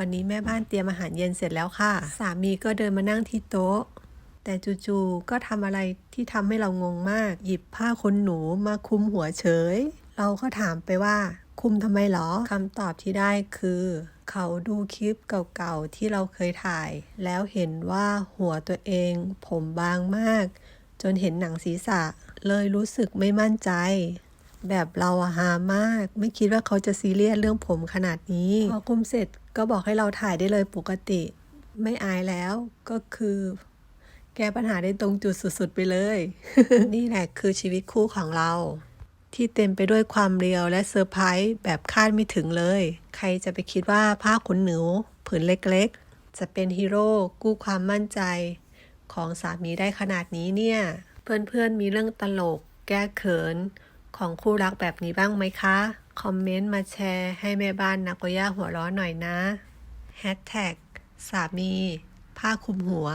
วันนี้แม่บ้านเตรียมอาหารเย็นเสร็จแล้วค่ะ สามีก็เดินมานั่งที่โต๊ะ แต่จู่ๆก็ทำอะไรที่ทำให้เรางงมาก หยิบผ้าขนหนูมาคุมหัวเฉย เราก็ถามไปว่าคุมทำไมหรอคำตอบที่ได้คือ เขาดูคลิปเก่าๆที่เราเคยถ่าย แล้วเห็นว่าหัวตัวเอง ผมบางมาก จนเห็นหนังศีรษะ เลยรู้สึกไม่มั่นใจ แบบเราอะหามาก ไม่คิดว่าเขาจะซีเรียสเรื่องผมขนาดนี้ พอคุมเสร็จก็บอกให้เราถ่ายได้เลยปกติ ไม่อายแล้วก็คือ แก้ปัญหาได้ตรงจุดสุด ๆ ไปเลย นี่แหละคือชีวิตคู่ของเรา ที่เต็มไปด้วยความเรียวและเซอร์ไพรส์แบบคาดไม่ถึงเลย ใครจะไปคิดว่าผ้าขนหนูผืนเล็กๆ จะเป็นฮีโร่กู้ความมั่นใจของสามีได้ขนาดนี้เนี่ย เพื่อนๆมีเรื่องตลก แก้เขิน ของคู่รักแบบนี้บ้างไหมคะ คอมเมนต์มาแชร์ให้แม่บ้านนากย่าหัวร้อนหน่อยนะแฮชแท็กสามี ผ้าคลุมหัว